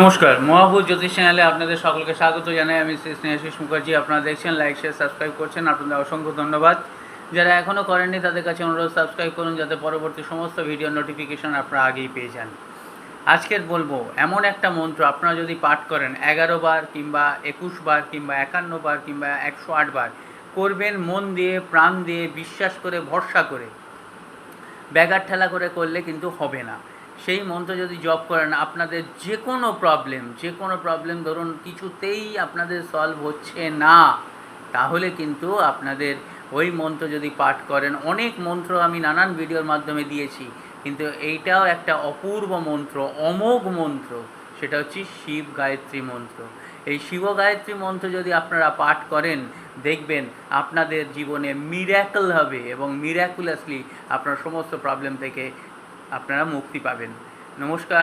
নমস্কার, মহাভূত জ্যোতিষ চ্যানেলে আপনাদের সকলকে স্বাগত জানাই। আমি শ্রী স্নেহাশিস মুখার্জি, আপনারা দেখছেন লাইক শেয়ার সাবস্ক্রাইব করছেন, আপনাদের অসংখ্য ধন্যবাদ। যারা এখনও করেননি, তাদের কাছে অনুরোধ সাবস্ক্রাইব করুন, যাতে পরবর্তী সমস্ত ভিডিও নোটিফিকেশন আপনারা আগেই পেয়ে যান। আজকের বলব, এমন একটা মন্ত্র আপনারা যদি পাঠ করেন, এগারো বার কিংবা একুশ বার কিংবা একান্ন বার কিংবা একশো আট বার, করবেন মন দিয়ে, প্রাণ দিয়ে, বিশ্বাস করে, ভরসা করে। ব্যাগার ঠেলা করে করলে কিন্তু হবে না। সেই মন্ত্র যদি জপ করেন, আপনাদের যে কোনো প্রবলেম যে কোনো প্রবলেম ধরুন কিছুতেই আপনাদের সলভ হচ্ছে না, তাহলে কিন্তু আপনাদের ওই মন্ত্র যদি পাঠ করেন, অনেক মন্ত্র আমি নানান ভিডিওর মাধ্যমে দিয়েছি, কিন্তু এইটাও একটা অপূর্ব মন্ত্র, অমোঘ মন্ত্র, সেটা হচ্ছে শিব গায়ত্রী মন্ত্র। এই শিব গায়ত্রী মন্ত্র যদি আপনারা পাঠ করেন, দেখবেন আপনাদের জীবনে মিরাকল হবে এবং মিরাকুলাসলি আপনার সমস্ত প্রবলেম থেকে আপনারা মুক্তি পাবেন। নমস্কার।